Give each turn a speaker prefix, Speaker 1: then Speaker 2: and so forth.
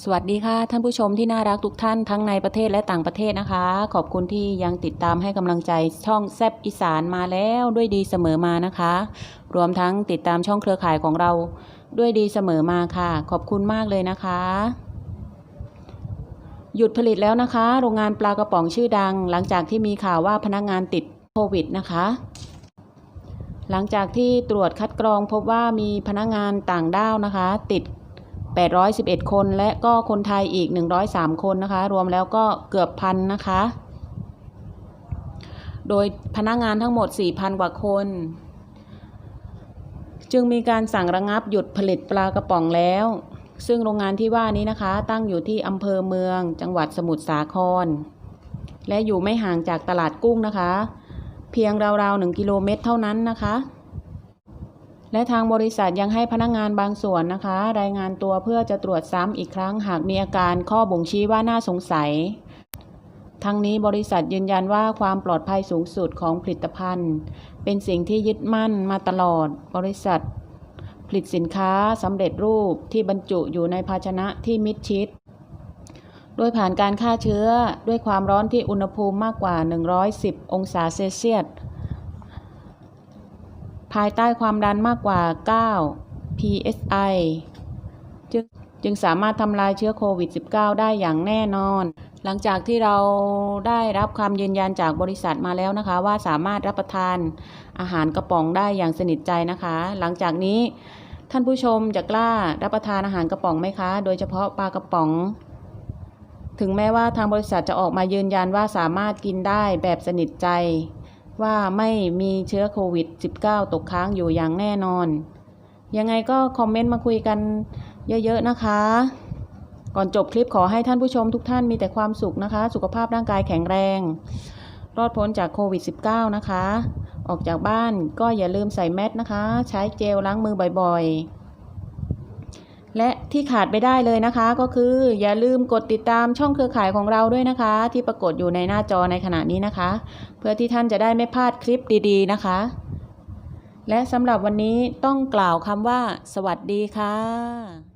Speaker 1: สวัสดีค่ะ ท่านผู้ชมที่น่ารักทุกท่านทั้งในประเทศและต่างประเทศนะคะ ขอบคุณที่ยังติดตามให้กำลังใจช่องแซบอีสานมาแล้วด้วยดีเสมอมานะคะ รวมทั้งติดตามช่องเครือข่ายของเราด้วยดีเสมอมาค่ะ ขอบคุณมากเลยนะคะ หยุดผลิตแล้วนะคะ โรงงานปลากระป๋องชื่อดัง หลังจากที่มีข่าวว่าพนักงานติดโควิดนะคะหลังจากที่ตรวจคัดกรองพบว่ามีพนักงานต่างด้าวนะคะ ติด 811 คน และก็คนไทยอีก 103 คนนะคะ รวมแล้วก็เกือบพันนะคะ โดยพนักงานทั้งหมด 4,000 กว่าคน จึงมีการสั่งระงับหยุดผลิตปลากระป๋องแล้ว ซึ่งโรงงานที่ว่านี้นะคะ ตั้งอยู่ที่อำเภอเมือง จังหวัดสมุทรสาคร และอยู่ไม่ห่างจากตลาดกุ้งนะคะ เพียงราวๆ1กิโลเมตรเท่านั้นนะคะ และทางบริษัทยังให้พนักงานบางส่วนนะคะ รายงานตัวเพื่อจะตรวจซ้ำอีกครั้ง หากมีอาการข้อบ่งชี้ว่าน่าสงสัย ทั้งนี้บริษัทยืนยันว่าความปลอดภัยสูงสุดของผลิตภัณฑ์ เป็นสิ่งที่ยึดมั่นมาตลอด บริษัท ผลิตสินค้าสำเร็จรูปที่บรรจุอยู่ในภาชนะที่มิดชิดโดยผ่านการฆ่าเชื้อด้วยความร้อนที่อุณหภูมิมากกว่า 110 องศาเซลเซียส ภายใต้ความดันมากกว่า 9 psi จึงจึงสามารถทำลายเชื้อโควิด -19 ได้อย่างแน่นอน หลังจากที่เราได้รับคำยืนยันจากบริษัทมาแล้วนะคะ ว่าสามารถรับประทานอาหารกระป๋องได้อย่างสนิทใจนะคะ หลังจากนี้ท่านผู้ชมจะกล้ารับประทานอาหารกระป๋องไหมคะ โดยเฉพาะปลากระป๋อง ถึงแม้ว่าทางบริษัทจะออกมายืนยันว่าสามารถกินได้แบบสนิทใจ ว่าไม่มีเชื้อโควิด -19 ตกค้างอยู่อย่างแน่นอน ยังไงก็คอมเมนต์มาคุยกันเยอะ ๆ นะคะ ก่อนจบคลิปขอให้ท่านผู้ชมทุกท่านมีแต่ความสุขนะคะ สุขภาพร่างกายแข็งแรง รอดพ้นจากโควิด -19 นะคะ ออกจากบ้านก็อย่าลืมใส่แมสนะคะ ใช้เจลล้างมือบ่อยๆ และที่ขาดไปได้เลยนะคะ ก็คืออย่าลืมกดติดตามช่องเครือข่ายของเราด้วยนะคะ ที่ปรากฏอยู่ในหน้าจอในขณะนี้นะคะ เพื่อที่ท่านจะได้ไม่พลาดคลิปดีๆนะคะ และสำหรับวันนี้ต้องกล่าวคำว่า สวัสดีค่ะ